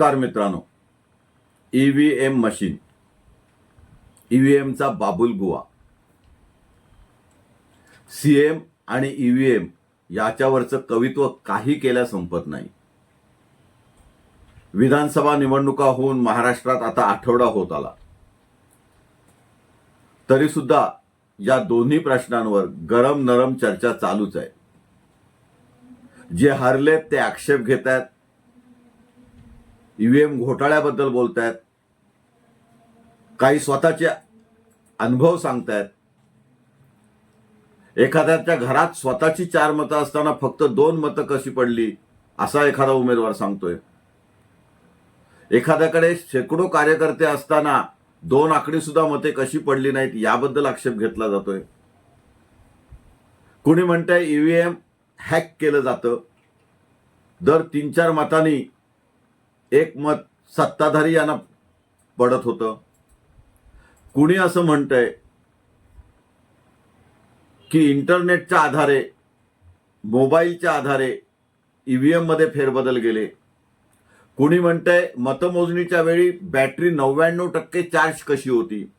नमस्कार मित्रांनो. E V M machine E V एमचा बाबुल गुवा सी एम आणि ई व्ही एम याच्यावरचं कवित्व काही केल्या संपत नाही. विधानसभा निवडणुका होऊन महाराष्ट्रात आता आठवडा होत आला. तरी सुद्धा या दोन्ही प्रश्नांवर गरम नरम चर्चा चालूच आहे. जे हरलेत ते आक्षेप घेत आहेत ईव्हीएम घोटाळ्याबद्दल बोलतायत. काही स्वतःचे अनुभव सांगतायत. एखाद्याच्या घरात स्वतःची चार मतं असताना फक्त दोन मतं कशी पडली असा एखादा उमेदवार सांगतोय. एखाद्याकडे शेकडो कार्यकर्ते असताना दोन आकडी सुद्धा मते कशी पडली नाहीत याबद्दल आक्षेप घेतला जातोय. कुणी म्हणतंय ईव्हीएम हॅक केलं जातं. दर तीन चार मतांनी एक मत सत्ताधारी यांना पडत होतं. कुणी असं म्हणतंय की इंटरनेटच्या आधारे मोबाईलच्या आधारे ईव्हीएममध्ये फेरबदल गेले? कुणी म्हणतंय मतमोजणीच्या वेळी बॅटरी नव्याण्णव टक्के चार्ज कशी होती?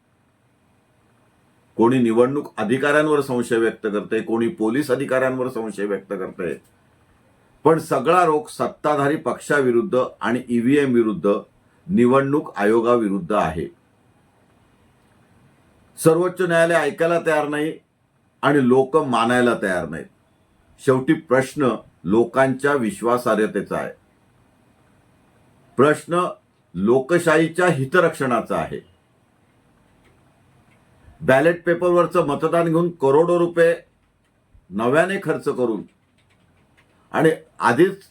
कोणी निवडणूक अधिकाऱ्यांवर संशय व्यक्त करते कोणी पोलीस अधिकाऱ्यांवर संशय व्यक्त करते पण सगळा रोग सत्ताधारी पक्षाविरुद्ध आणि ईव्हीएम विरुद्ध निवडणूक आयोगाविरुद्ध आहे. सर्वोच्च न्यायालय ऐकायला तयार नाही आणि लोक मानायला तयार नाहीत. शेवटी प्रश्न लोकांच्या विश्वासार्हतेचा आहे. प्रश्न लोकशाहीच्या हितरक्षणाचा आहे. बॅलेट पेपरवरचं मतदान घेऊन करोडो रुपये नव्याने खर्च करून आणि आधीच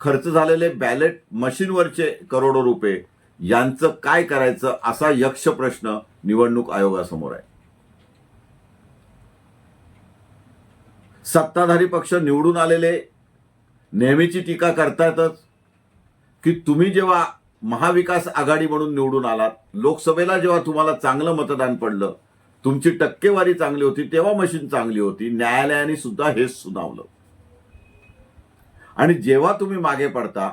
खर्च झालेले बॅलेट मशीनवरचे करोडो रुपये यांचं काय करायचं असा यक्ष प्रश्न निवडणूक आयोगासमोर आहे. सत्ताधारी पक्ष निवडून आलेले नेहमीची टीका करतायतच की तुम्ही जेव्हा महाविकास आघाडी म्हणून निवडून आलात लोकसभेला जेव्हा तुम्हाला चांगलं मतदान पडलं तुमची टक्केवारी चांगली होती तेव्हा मशीन चांगली होती न्यायालयाने सुद्धा हेच सुनावलं. आणि जेव्हा तुम्ही मागे पडता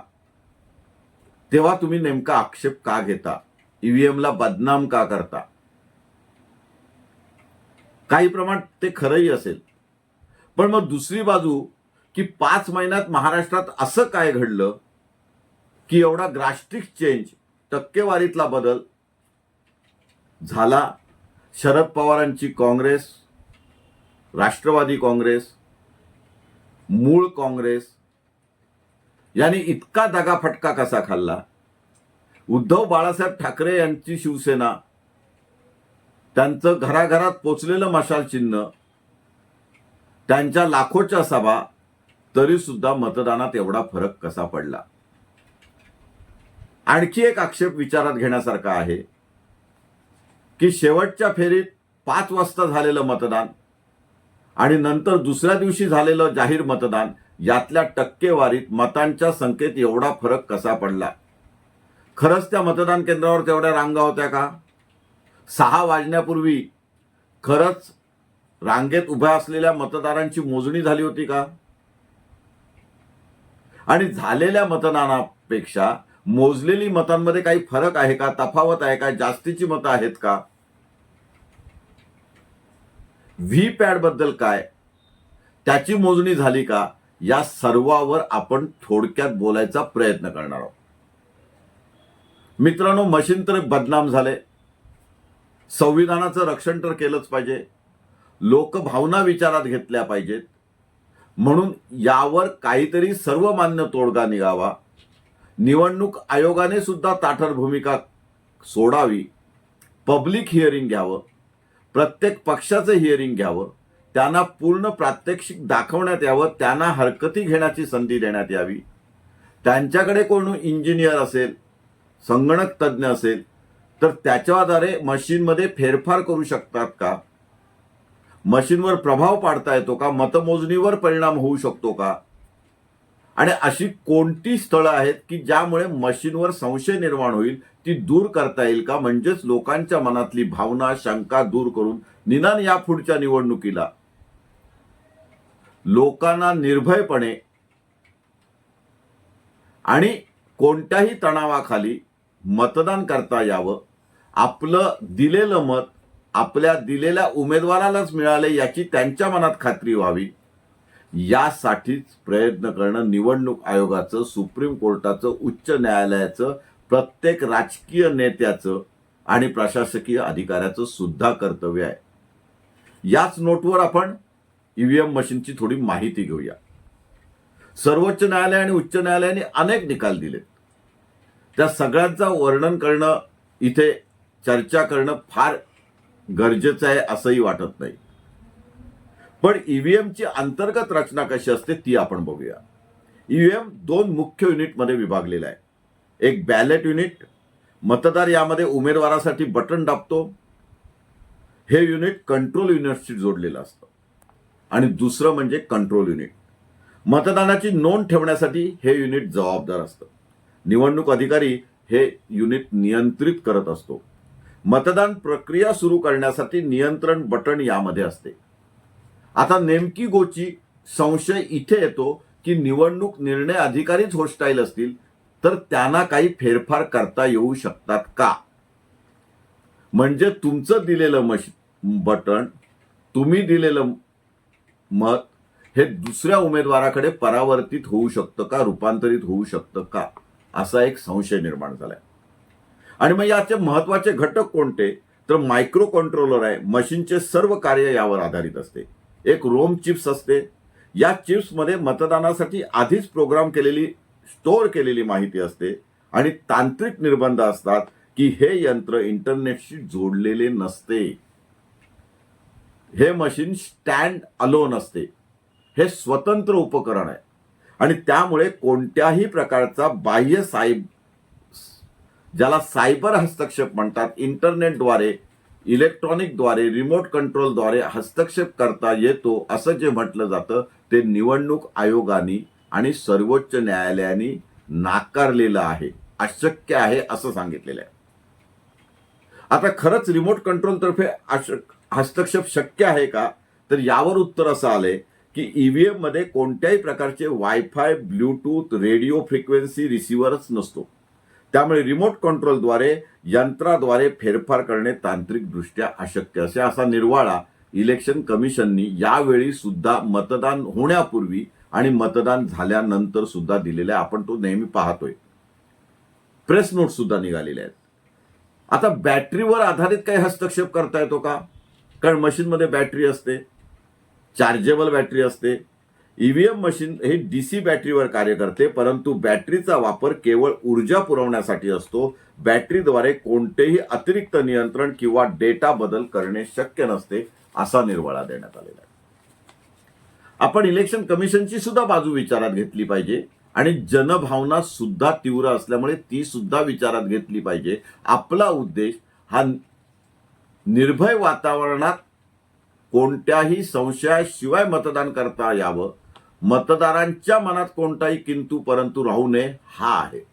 तेव्हा तुम्ही नेमका आक्षेप का घेता? ईव्हीएमला बदनाम का करता? काही प्रमाणात ते खरंही असेल. पण मग दुसरी बाजू की पाच महिन्यात महाराष्ट्रात असं काय घडलं की एवढा ग्रास्टिक चेंज टक्केवारीतला बदल झाला? शरद पवारांची काँग्रेस राष्ट्रवादी काँग्रेस मूळ काँग्रेस यांनी इतका दगाफटका कसा खाल्ला? उद्धव बाळासाहेब ठाकरे यांची शिवसेना. त्यांचं घराघरात पोचलेलं मशाल चिन्ह. त्यांच्या लाखोच्या सभा तरी सुद्धा मतदानात एवढा फरक कसा पडला? आणखी एक आक्षेप विचारात घेण्यासारखा आहे की शेवटच्या फेरीत पाच वाजता झालेलं मतदान आणि नंतर दुसऱ्या दिवशी झालेलं जाहीर मतदान यातल्या टक्केवारीत मतांच्या संख्येत एवढा फरक कसा पडला? खरंच त्या मतदान केंद्रावर तेवढ्या रांगा होत्या का? सहा वाजण्यापूर्वी खरंच रांगेत उभ्या असलेल्या मतदारांची मोजणी झाली होती का? आणि झालेल्या मतदानापेक्षा मोजलेली मतांमध्ये काही फरक आहे का? तफावत आहे का? जास्तीची मतं आहेत का? व्ही पॅडबद्दल काय? त्याची मोजणी झाली का? या सर्वावर आपण थोडक्यात बोलायचा प्रयत्न करणार आहोत. मित्रांनो मशीन तर बदनाम झाले. संविधानाचं रक्षण तर केलंच पाहिजे. लोकभावना विचारात घेतल्या पाहिजेत. म्हणून यावर काहीतरी सर्वमान्य तोडगा निघावा. निवडणूक आयोगाने सुद्धा ताठर भूमिका सोडावी. पब्लिक हिअरिंग घ्यावं. प्रत्येक पक्षाचं हिअरिंग घ्यावं. त्यांना पूर्ण प्रात्यक्षिक दाखवण्यात यावं त्यांना हरकती घेण्याची संधी देण्यात यावी. त्यांच्याकडे कोण इंजिनियर असेल संगणक तज्ज्ञ असेल तर त्याच्याद्वारे मशीनमध्ये फेरफार करू शकतात का? मशीनवर प्रभाव पाडता येतो का? मतमोजणीवर परिणाम होऊ शकतो का? आणि अशी कोणती स्थळं आहेत की ज्यामुळे मशीनवर संशय निर्माण होईल ती दूर करता येईल का? म्हणजेच लोकांच्या मनातली भावना शंका दूर करून निदान या पुढच्या निवडणुकीला लोकांना निर्भयपणे आणि कोणत्याही तणावाखाली मतदान करता यावं. आपलं दिलेलं मत आपल्या दिलेल्या उमेदवारालाच मिळाले याची त्यांच्या मनात खात्री व्हावी. यासाठीच प्रयत्न करणं निवडणूक आयोगाचं सुप्रीम कोर्टाचं उच्च न्यायालयाचं प्रत्येक राजकीय नेत्याचं आणि प्रशासकीय अधिकाऱ्याचं सुद्धा कर्तव्य आहे. याच नोटवर आपण ईव्हीएम मशीनची थोडी माहिती घेऊया. सर्वोच्च न्यायालय आणि उच्च न्यायालयाने अनेक निकाल दिलेत. त्या सगळ्यांचा वर्णन करणं इथे चर्चा करणं फार गरजेचं आहे असंही वाटत नाही. पण ईव्हीएमची अंतर्गत रचना कशी असते ती आपण बघूया. ईव्हीएम दोन मुख्य युनिटमध्ये विभागलेला आहे. एक बॅलेट युनिट मतदार यामध्ये उमेदवारासाठी बटन दाबतो. हे युनिट कंट्रोल युनिटशी जोडलेलं असतं. आणि दुसरं म्हणजे कंट्रोल युनिट मतदानाची नोंद ठेवण्यासाठी हे युनिट जबाबदार असतं. निवडणूक अधिकारी हे युनिट नियंत्रित करत असतो. मतदान प्रक्रिया सुरू करण्यासाठी नियंत्रण बटन यामध्ये असते. आता नेमकी गोची संशय इथे येतो की निवडणूक निर्णय अधिकारीच होस्टाईल असतील तर त्यांना काही फेरफार करता येऊ शकतात का? म्हणजे तुमचं दिलेलं मश बटन तुम्ही दिलेलं मत हे दुसऱ्या उमेदवाराकडे परावर्तित होऊ शकतं का? रूपांतरित होऊ शकतं का? असा एक संशय निर्माण झालाय. आणि मग याचे महत्त्वाचे घटक कोणते? तर मायक्रो कंट्रोलर आहे. मशीनचे सर्व कार्य यावर आधारित असते. एक रोम चिप्स असते. या चिप्समध्ये मतदानासाठी आधीच प्रोग्राम केलेली स्टोअर केलेली माहिती असते. आणि तांत्रिक निर्बंध असतात की हे यंत्र इंटरनेटशी जोडलेले नसते. हे मशीन स्टँड अलोन असते. हे स्वतंत्र उपकरण आहे. आणि त्यामुळे कोणत्याही प्रकारचा बाह्य सायब ज्याला सायबर हस्तक्षेप म्हणतात इंटरनेटद्वारे इलेक्ट्रॉनिकद्वारे रिमोट कंट्रोलद्वारे हस्तक्षेप करता येतो असं जे म्हटलं जातं ते निवडणूक आयोगाने आणि सर्वोच्च न्यायालयाने नाकारलेलं आहे. अशक्य आहे असं सांगितलेलं आहे. आता खरंच रिमोट कंट्रोलतर्फे अशक्य अशक- हस्तक्षेप शक्य आहे का? तर यावर उत्तर असं आलंय की ईव्हीएममध्ये कोणत्याही प्रकारचे वायफाय ब्लूटूथ रेडिओ फ्रिक्वेन्सी रिसिव्हरच नसतो. त्यामुळे रिमोट कंट्रोलद्वारे यंत्राद्वारे फेरफार करणे तांत्रिकदृष्ट्या अशक्य असे असा निर्वाळा इलेक्शन कमिशननी यावेळी सुद्धा मतदान होण्यापूर्वी आणि मतदान झाल्यानंतर सुद्धा दिलेला आहे आपण तो नेहमी पाहतोय. प्रेस नोट सुद्धा निघालेल्या आहेत. आता बॅटरीवर आधारित काही हस्तक्षेप करता येतो का? कारण मशीनमध्ये बॅटरी असते चार्जेबल बॅटरी असते. ई व्ही एम मशीन हे डी सी बॅटरीवर कार्य करते परंतु बॅटरीचा वापर केवळ ऊर्जा पुरवण्यासाठी असतो. बॅटरीद्वारे कोणतेही अतिरिक्त नियंत्रण किंवा डेटा बदल करणे शक्य नसते असा निर्वाळा देण्यात आलेला आहे. आपण इलेक्शन कमिशनची सुद्धा बाजू विचारात घेतली पाहिजे आणि जनभावना सुद्धा तीव्र असल्यामुळे ती सुद्धा विचारात घेतली पाहिजे. आपला उद्देश हा निर्भय वातावरणात कोणत्याही संशयाशिवाय मतदान करता यावं. मतदारांच्या मनात कोणताही किंतू परंतु राहू नये हा आहे.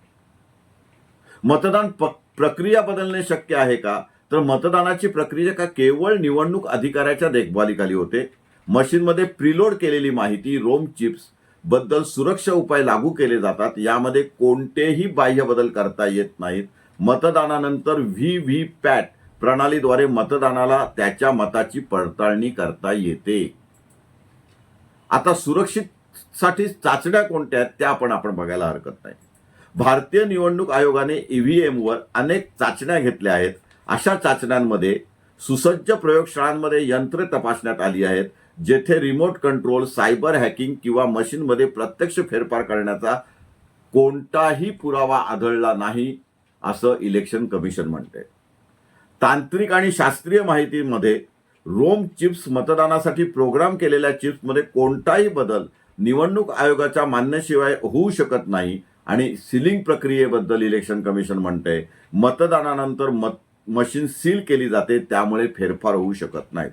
मतदान प- प्रक्रिया बदलणे शक्य आहे का? तर मतदानाची प्रक्रिया का केवळ निवडणूक अधिकाऱ्याच्या देखभालीखाली होते? मशीनमध्ये प्रीलोड केलेली माहिती रोम चिप्सबद्दल सुरक्षा उपाय लागू केले जातात यामध्ये कोणतेही बाह्य बदल करता येत नाहीत. मतदानानंतर व्ही व्ही पॅट प्रणालीद्वारे मतदानाला त्याच्या मताची पडताळणी करता येते. आता सुरक्षितसाठी चाचण्या कोणत्या आहेत त्या पण आपण बघायला हरकत नाही. भारतीय निवडणूक आयोगाने ईव्हीएमवर अनेक चाचण्या घेतल्या आहेत. अशा चाचण्यांमध्ये सुसज्ज प्रयोगशाळांमध्ये यंत्रे तपासण्यात आली आहेत जेथे रिमोट कंट्रोल सायबर हॅकिंग किंवा मशीनमध्ये प्रत्यक्ष फेरफार करण्याचा कोणताही पुरावा आढळला नाही असं इलेक्शन कमिशन म्हणते तांत्रिक आणि शास्त्रीय माहितीमध्ये रोम चिप्स मतदानासाठी प्रोग्राम केलेल्या चिप्समध्ये कोणताही बदल निवडणूक आयोगाच्या मान्यशिवाय होऊ शकत नाही आणि सिलिंग प्रक्रियेबद्दल इलेक्शन कमिशन म्हणते मतदानानंतर मत मशीन सील केली जाते त्यामुळे फेरफार होऊ शकत नाहीत.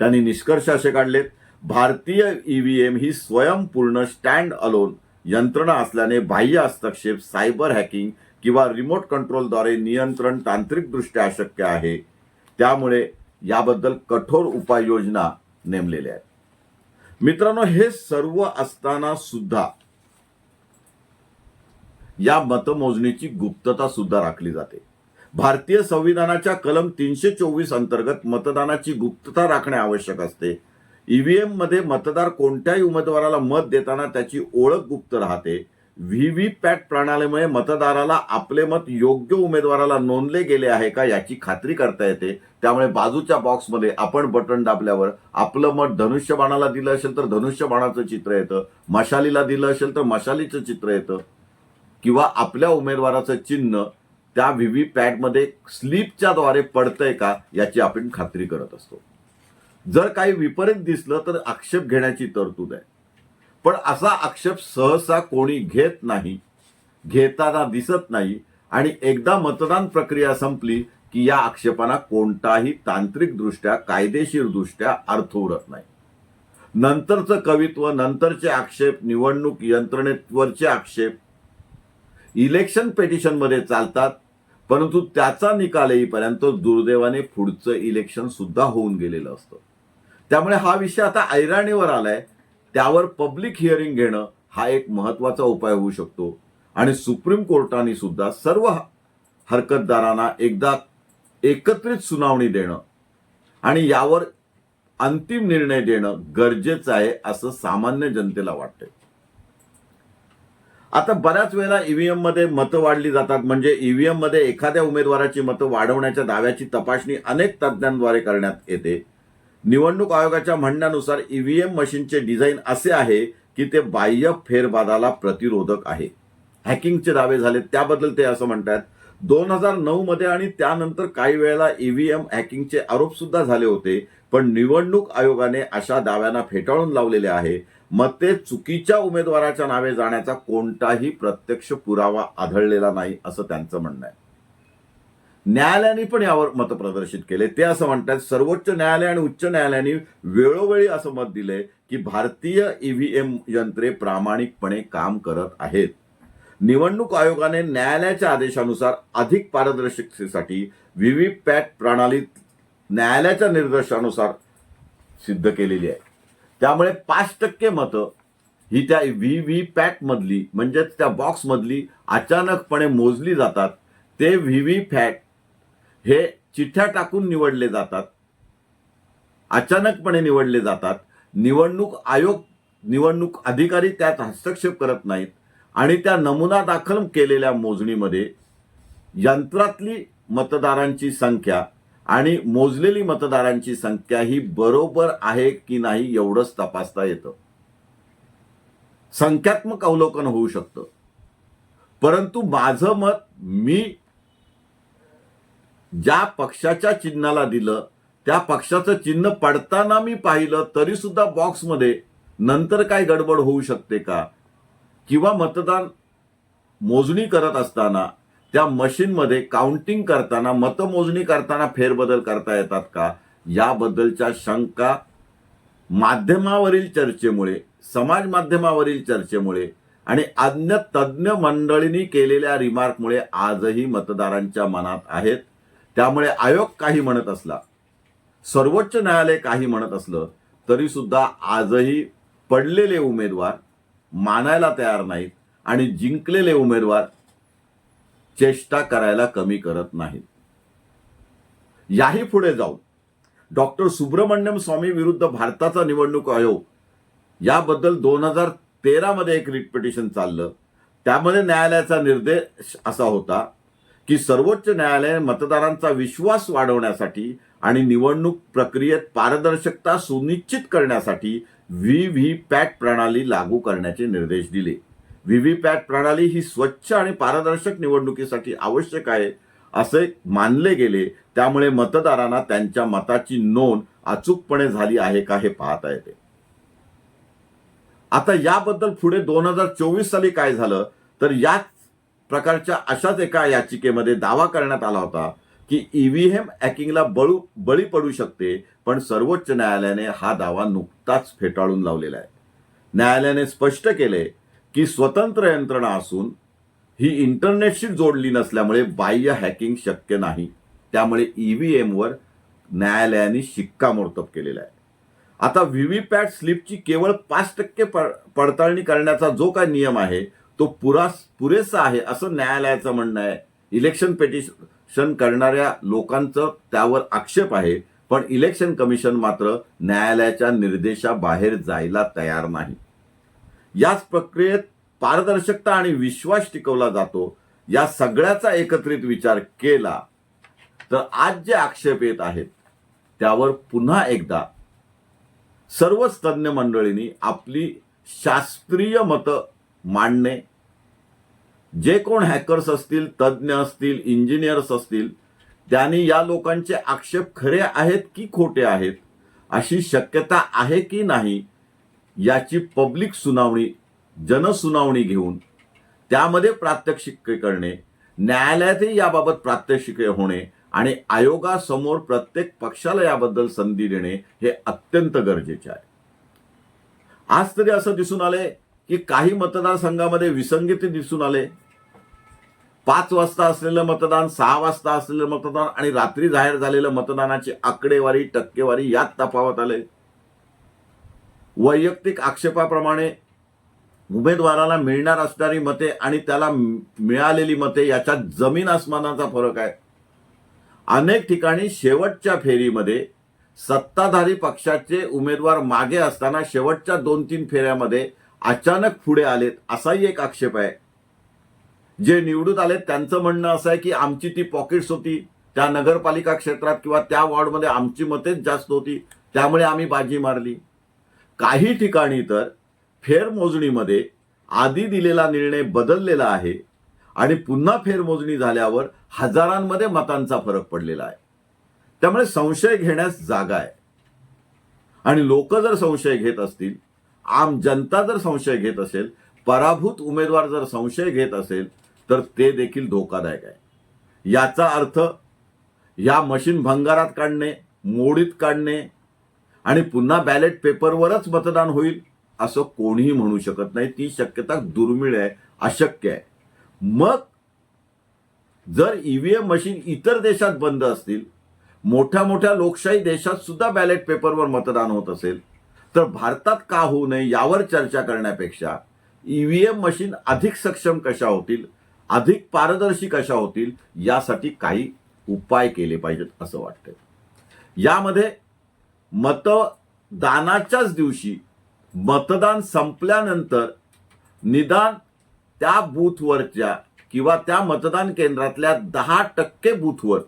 त्यांनी निष्कर्ष असे काढलेत भारतीय ईव्हीएम ही स्वयंपूर्ण स्टँड अलोन यंत्रणा असल्याने बाह्य हस्तक्षेप सायबर हॅकिंग किंवा रिमोट कंट्रोलद्वारे नियंत्रण तांत्रिकदृष्ट्या अशक्य आहे त्यामुळे याबद्दल कठोर उपाययोजना नेमलेल्या आहेत. मित्रांनो हे सर्व असताना सुद्धा या मतमोजणीची गुप्तता सुद्धा राखली जाते. भारतीय संविधानाच्या कलम तीनशे चोवीस अंतर्गत मतदानाची गुप्तता राखणे आवश्यक असते. ईव्हीएममध्ये मतदार कोणत्याही उमेदवाराला मत देताना त्याची ओळख गुप्त राहते. व्ही व्ही पॅट प्रणालीमुळे मतदाराला आपले मत योग्य उमेदवाराला नोंदले गेले आहे का याची खात्री करता येते. त्यामुळे बाजूच्या बॉक्समध्ये आपण बटन दाबल्यावर आपलं मत धनुष्यबाणाला दिलं असेल तर धनुष्यबाणाचं चित्र येतं. मशालीला दिलं असेल तर मशालीचं चित्र येतं. किंवा आपल्या उमेदवाराचं चिन्ह त्या व्ही व्ही पॅटमध्ये स्लिपच्या द्वारे पडतंय का याची आपण खात्री करत असतो. जर काही विपरीत दिसलं तर आक्षेप घेण्याची तरतूद आहे. पण असा आक्षेप सहसा कोणी घेत नाही घेताना दिसत नाही आणि एकदा मतदान प्रक्रिया संपली की या आक्षेपांना कोणताही तांत्रिकदृष्ट्या कायदेशीरदृष्ट्या अर्थ उरत नाही. नंतरचं कवित्व नंतरचे आक्षेप निवडणूक यंत्रणेवरचे आक्षेप इलेक्शन पेटिशनमध्ये चालतात परंतु त्याचा निकाल येईपर्यंत दुर्दैवाने पुढचं इलेक्शन सुद्धा होऊन गेलेलं असतं. त्यामुळे हा विषय आता ऐराणीवर आलाय. त्यावर पब्लिक हिअरिंग घेणं हा एक महत्त्वाचा उपाय होऊ शकतो. आणि सुप्रीम कोर्टाने सुद्धा सर्व हरकतदारांना एकदा एकत्रित सुनावणी देणं आणि यावर अंतिम निर्णय देणं गरजेचं आहे असं सामान्य जनतेला वाटतंय. आता बऱ्याच वेळेला ईव्हीएममध्ये मतं वाढली जातात. म्हणजे ईव्हीएममध्ये एखाद्या उमेदवाराची मतं वाढवण्याच्या दाव्याची तपासणी अनेक तज्ज्ञांद्वारे करण्यात येते. निवडणूक आयोगाच्या म्हणण्यानुसार ईव्हीएम मशीनचे डिझाईन असे आहे की ते बाह्य फेरबादाला प्रतिरोधक आहे. हॅकिंगचे दावे झाले त्याबद्दल ते असं म्हणतात दोन हजार नऊ मध्ये आणि त्यानंतर काही वेळेला ईव्हीएम हॅकिंगचे आरोप सुद्धा झाले होते पण निवडणूक आयोगाने अशा दाव्यांना फेटाळून लावलेले आहे. मग ते चुकीच्या उमेदवाराच्या नावे जाण्याचा कोणताही प्रत्यक्ष पुरावा आढळलेला नाही असं त्यांचं म्हणणं आहे. न्यायालयाने पण यावर मत प्रदर्शित केले. ते असं म्हणतात सर्वोच्च न्यायालय आणि उच्च न्यायालयाने वेळोवेळी असं मत दिले की भारतीय ईव्हीएम यंत्रे प्रामाणिकपणे काम करत आहेत. निवडणूक आयोगाने न्यायालयाच्या आदेशानुसार अधिक पारदर्शकतेसाठी व्हीव्हीपॅट प्रणालीत न्यायालयाच्या निर्देशानुसार सिद्ध केलेली आहे. त्यामुळे पाच टक्के मतं ही त्या व्ही व्ही पॅट मधली म्हणजेच त्या बॉक्समधली अचानकपणे मोजली जातात. ते व्ही व्ही फॅट हे चिठ्ठ्या टाकून निवडले जातात. अचानकपणे निवडले जातात. निवडणूक आयोग निवडणूक अधिकारी त्यात हस्तक्षेप करत नाहीत. आणि त्या नमुना दाखल केलेल्या मोजणीमध्ये यंत्रातली मतदारांची संख्या आणि मोजलेली मतदारांची संख्या ही बरोबर आहे की नाही एवढंच तपासता येतं. संख्यात्मक अवलोकन होऊ शकतं. परंतु माझं मत मी ज्या पक्षाच्या चिन्हाला दिलं त्या पक्षाचं चिन्ह पडताना मी पाहिलं तरी सुद्धा बॉक्समध्ये नंतर काय गडबड होऊ शकते का? किंवा मतदान मोजणी करत असताना त्या मशीनमध्ये काउंटिंग करताना मतमोजणी करताना फेरबदल करता येतात का? याबद्दलच्या शंका माध्यमावरील चर्चेमुळे समाज माध्यमावरील चर्चेमुळे आणि अन्य तज्ज्ञ मंडळींनी केलेल्या रिमार्कमुळे आजही मतदारांच्या मनात आहेत. त्यामुळे आयोग काही म्हणत असला सर्वोच्च न्यायालय काही म्हणत असलं तरी सुद्धा आजही पडलेले उमेदवार मानायला तयार नाहीत आणि जिंकलेले उमेदवार चेष्टा करायला कमी करत नाहीत. याही पुढे जाऊन डॉक्टर सुब्रमण्यम स्वामी विरुद्ध भारताचा निवडणूक आयोग याबद्दल दोन हजार तेरामध्ये एक रिट पिटिशन चाललं. त्यामध्ये न्यायालयाचा निर्देश असा होता की सर्वोच्च न्यायालय मतदारांचा विश्वास वाढवण्यासाठी आणि निवडणूक प्रक्रियेत पारदर्शकता सुनिश्चित करण्यासाठी व्ही व्ही पॅट प्रणाली लागू करण्याचे निर्देश दिले. व्ही व्ही पॅट प्रणाली ही स्वच्छ आणि पारदर्शक निवडणुकीसाठी आवश्यक आहे असे मानले गेले. त्यामुळे मतदारांना त्यांच्या मताची नोंद अचूकपणे झाली आहे का हे पाहता येते. आता याबद्दल पुढे दोन हजार चोवीस साली काय झालं तर याच प्रकारच्या अशाच एका याचिकेमध्ये दावा करण्यात आला होता की ईव्हीएम हॅकिंगला बळू बळी पडू शकते पण सर्वोच्च न्यायालयाने हा दावा नुकताच फेटाळून लावलेला आहे. न्यायालयाने स्पष्ट केले की स्वतंत्र यंत्रणा असून ही इंटरनेटशी जोडली नसल्यामुळे बाह्य हॅकिंग शक्य नाही. त्यामुळे ईव्हीएमवर न्यायालयाने शिक्कामोर्तब केलेला आहे. आता व्हीव्हीपॅट स्लिपची केवळ पाच टक्के पडताळणी करण्याचा जो काय नियम आहे तो पुरा पुरेसा आहे असं न्यायालयाचं म्हणणं आहे. इलेक्शन पेटिशन करणाऱ्या लोकांचं त्यावर आक्षेप आहे पण इलेक्शन कमिशन मात्र न्यायालयाच्या निर्देशाबाहेर जायला तयार नाही. याच प्रक्रियेत पारदर्शकता आणि विश्वास टिकवला जातो. या सगळ्याचा एकत्रित विचार केला तर आज जे आक्षेप येत आहेत त्यावर पुन्हा एकदा सर्वच तज्ज्ञ मंडळींनी आपली शास्त्रीय मतं मांडणे जे कोण हॅकर्स असतील तज्ज्ञ असतील इंजिनियर्स असतील त्यांनी या लोकांचे आक्षेप खरे आहेत की खोटे आहेत अशी शक्यता आहे की नाही याची पब्लिक सुनावणी जनसुनावणी घेऊन त्यामध्ये प्रात्यक्षिके करणे न्यायालयातही याबाबत प्रात्यक्षिके होणे आणि आयोगासमोर प्रत्येक पक्षाला याबद्दल संधी देणे हे अत्यंत गरजेचे आहे. आज तरी असं दिसून आले की काही मतदारसंघामध्ये विसंगती दिसून आले. पाच वाजता असलेलं मतदान सहा वाजता असलेलं मतदान आणि रात्री जाहीर झालेलं मतदानाची आकडेवारी टक्केवारी यात तफावत आले. वैयक्तिक आक्षेपाप्रमाणे उमेदवाराला मिळणार असणारी मते आणि त्याला मिळालेली मते याच्यात जमीन आसमानाचा फरक आहे. अनेक ठिकाणी शेवटच्या फेरीमध्ये सत्ताधारी पक्षाचे उमेदवार मागे असताना शेवटच्या दोन तीन फेऱ्यामध्ये अचानक पुढे आलेत असाही एक आक्षेप आहे. जे निवडून आलेत त्यांचं म्हणणं असं आहे की आमची ती पॉकेट्स होती त्या नगरपालिका क्षेत्रात किंवा त्या वॉर्डमध्ये आमची मतेच जास्त होती त्यामुळे आम्ही बाजी मारली. काही ठिकाणी तर फेरमोजणीमध्ये आधी दिलेला निर्णय बदललेला आहे आणि पुन्हा फेरमोजणी झाल्यावर हजारांमध्ये मतांचा फरक पडलेला आहे. त्यामुळे संशय घेण्यास जागा आहे. आणि लोक जर संशय घेत असतील आम जनता जर संशय घेत असेल पराभूत उमेदवार जर संशय घेत असेल तर ते देखील धोकादायक आहे. याचा अर्थ या मशीन भंगारात काढणे मोडीत काढणे आणि पुन्हा बॅलेट पेपरवरच मतदान होईल असं कोणीही म्हणू शकत नाही. ती शक्यता दुर्मिळ आहे अशक्य आहे. मग जर ईव्हीएम मशीन इतर देशात बंद असतील मोठ्या मोठ्या लोकशाही देशात सुद्धा बॅलेट पेपरवर मतदान होत असेल तर भारतात का होऊ नये यावर चर्चा करण्यापेक्षा ई व्ही एम मशीन अधिक सक्षम कशा होतील अधिक पारदर्शी कशा होतील यासाठी काही उपाय केले पाहिजेत असं वाटतं यामध्ये मतदानाच्याच दिवशी मतदान संपल्यानंतर निदान त्या बूथवरच्या किंवा त्या मतदान केंद्रातल्या दहा टक्के बूथवर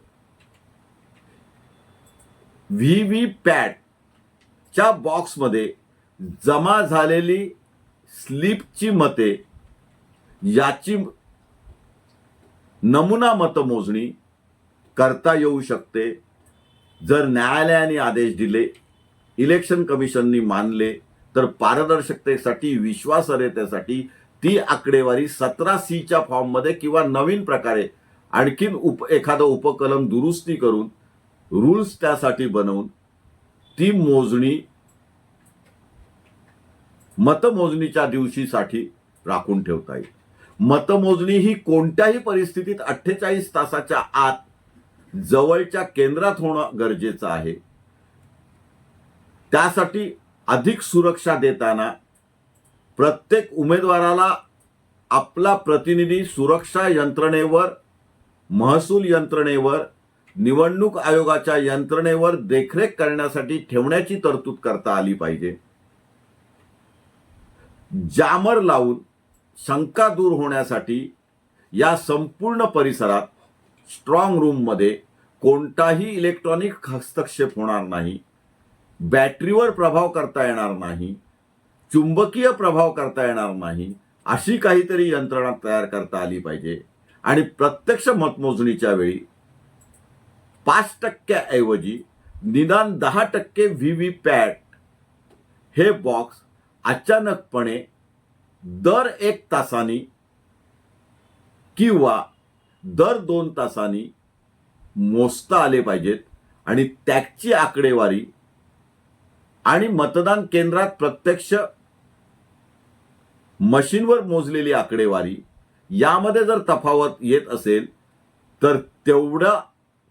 व्ही व्ही च्या बॉक्समध्ये जमा झालेली स्लिपची मते याची नमुना मतमोजणी करता येऊ शकते. जर न्यायालयाने आदेश दिले इलेक्शन कमिशननी मानले तर पारदर्शकतेसाठी विश्वासार्हतेसाठी ती आकडेवारी सतरा सीच्या फॉर्ममध्ये किंवा नवीन प्रकारे आणखीन उप एखादं उपकलम दुरुस्ती करून रूल्स त्यासाठी बनवून ती मोजणी मतमोजणीच्या दिवशीसाठी राखून ठेवता येईल. मतमोजणी ही कोणत्याही परिस्थितीत अठ्ठेचाळीस तासाच्या आत जवळच्या केंद्रात होणं गरजेचं आहे. त्यासाठी अधिक सुरक्षा देताना प्रत्येक उमेदवाराला आपला प्रतिनिधी सुरक्षा यंत्रणेवर महसूल यंत्रणेवर निवडणूक आयोगाच्या यंत्रणेवर देखरेख करण्यासाठी ठेवण्याची तरतूद करता आली पाहिजे. जामर लावून शंका दूर होण्यासाठी या संपूर्ण परिसरात स्ट्रॉंग रूममध्ये कोणताही इलेक्ट्रॉनिक हस्तक्षेप होणार नाही बॅटरीवर प्रभाव करता येणार नाही चुंबकीय प्रभाव करता येणार नाही अशी काहीतरी यंत्रणा तयार करता आली पाहिजे. आणि प्रत्यक्ष मतमोजणीच्या वेळी पाच टक्क्याऐवजी निदान दहा टक्के व्ही व्ही पॅट हे बॉक्स अचानकपणे दर एक तासानी किंवा दर दोन तासांनी मोजता आले पाहिजेत आणि त्याची आकडेवारी आणि मतदान केंद्रात प्रत्यक्ष मशीनवर मोजलेली आकडेवारी यामध्ये जर तफावत येत असेल तर तेवढं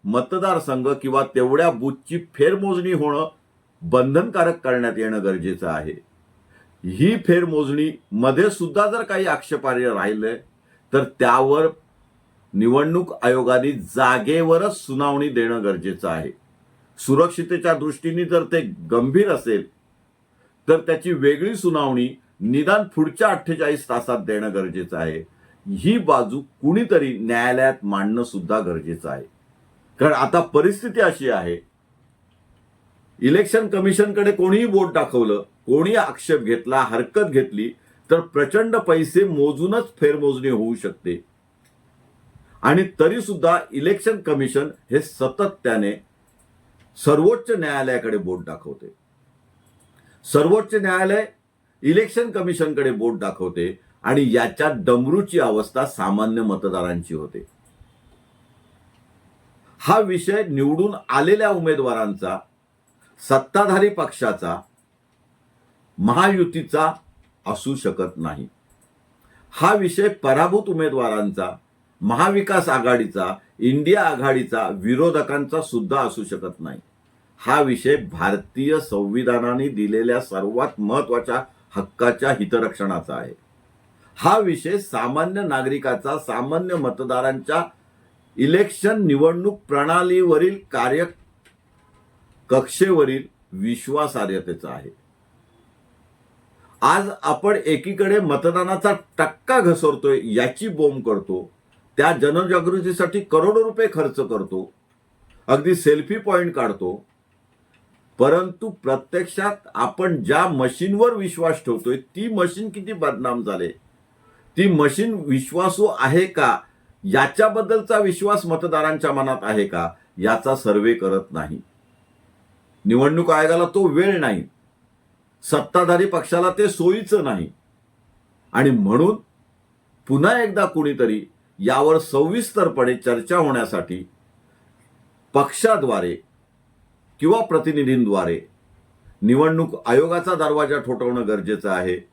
मतदारसंघ किंवा तेवढ्या बूथची फेरमोजणी होणं बंधनकारक करण्यात येणं गरजेचं आहे. ही फेरमोजणी मध्ये सुद्धा जर काही आक्षेपार्ह राहिलं तर त्यावर निवडणूक आयोगाने जागेवरच सुनावणी देणं गरजेचं आहे. सुरक्षितेच्या दृष्टीने जर ते गंभीर असेल तर त्याची वेगळी सुनावणी निदान पुढच्या अठ्ठेचाळीस तासात देणं गरजेचं आहे. ही बाजू कुणीतरी न्यायालयात मांडणं सुद्धा गरजेचं आहे. कारण आता परिस्थिती अशी आहे. इलेक्शन कमिशनकडे कोणीही बोट दाखवलं कोणी आक्षेप घेतला हरकत घेतली तर प्रचंड पैसे मोजूनच फेरमोजणी होऊ शकते. आणि तरी सुद्धा इलेक्शन कमिशन हे सातत्याने सर्वोच्च न्यायालयाकडे बोट दाखवते. सर्वोच्च न्यायालय इलेक्शन कमिशनकडे बोट दाखवते आणि याच्यात डमरूची अवस्था सामान्य मतदारांची होते. हा विषय निवडून आलेल्या उमेदवारांचा सत्ताधारी पक्षाचा महायुतीचा असू शकत नाही. हा विषय पराभूत उमेदवारांचा महाविकास आघाडीचा इंडिया आघाडीचा विरोधकांचा सुद्धा असू शकत नाही. हा विषय भारतीय संविधानाने दिलेल्या सर्वात महत्त्वाच्या हक्काच्या हितरक्षणाचा आहे. हा विषय सामान्य नागरिकाचा सामान्य मतदारांच्या इलेक्शन निवडणूक प्रणालीवरील कार्य कक्षेवरील विश्वासार्हतेचा आहे. आज आपण एकीकडे मतदानाचा टक्का घसरतोय याची बोंब करतो त्या जनजागृतीसाठी करोडो रुपये खर्च करतो अगदी सेल्फी पॉइंट काढतो परंतु प्रत्यक्षात आपण ज्या मशीनवर विश्वास ठेवतोय ती मशीन किती बदनाम झाले? ती मशीन विश्वासू आहे का? याच्याबद्दलचा विश्वास मतदारांच्या मनात आहे का? याचा सर्वे करत नाही. निवडणूक आयोगाला तो वेळ नाही. सत्ताधारी पक्षाला ते सोयीचं नाही. आणि म्हणून पुन्हा एकदा कुणीतरी यावर सविस्तरपणे चर्चा होण्यासाठी पक्षाद्वारे किंवा प्रतिनिधींद्वारे निवडणूक आयोगाचा दरवाजा ठोठावणं गरजेचं आहे.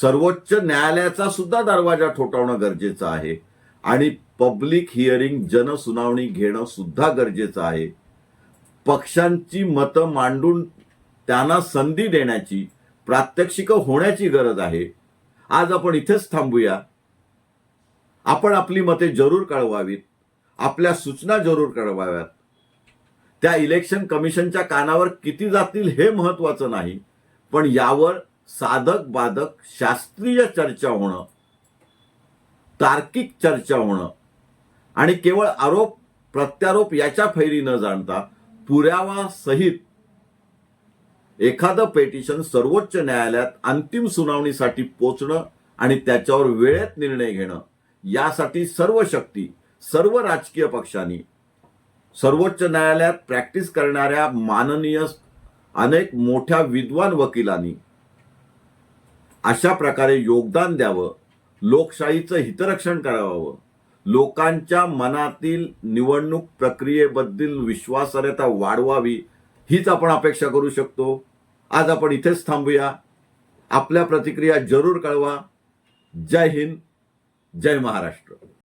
सर्वोच्च न्यायालयाचा सुद्धा दरवाजा ठोठावणं गरजेचं आहे. आणि पब्लिक हिअरिंग जनसुनावणी घेणं सुद्धा गरजेचं आहे. पक्षांची मतं मांडून त्यांना संधी देण्याची प्रात्यक्षिकं होण्याची गरज आहे. आज आपण इथेच थांबूया. आपण आपली मते जरूर कळवावीत. आपल्या सूचना जरूर कळवाव्यात. त्या इलेक्शन कमिशनच्या कानावर किती जातील हे महत्वाचं नाही पण यावर साधक बाधक शास्त्रीय चर्चा होणं तार्किक चर्चा होणं आणि केवळ आरोप प्रत्यारोप याच्या फैरी न जाणता पुरावा सहित एखादं पेटिशन सर्वोच्च न्यायालयात अंतिम सुनावणीसाठी पोचणं आणि त्याच्यावर वेळेत निर्णय घेणं यासाठी सर्व शक्ती सर्व राजकीय पक्षांनी सर्वोच्च न्यायालयात प्रॅक्टिस करणाऱ्या माननीय अनेक मोठ्या विद्वान वकिलांनी अशा प्रकारे योगदान द्यावं लोकशाहीचं हितरक्षण करावं. लोकांच्या मनातील निवडणूक प्रक्रियेबद्दल विश्वासार्हता वाढवावी हीच आपण अपेक्षा करू शकतो. आज आपण इथेच थांबूया. आपल्या प्रतिक्रिया जरूर कळवा. जय हिंद जय महाराष्ट्र.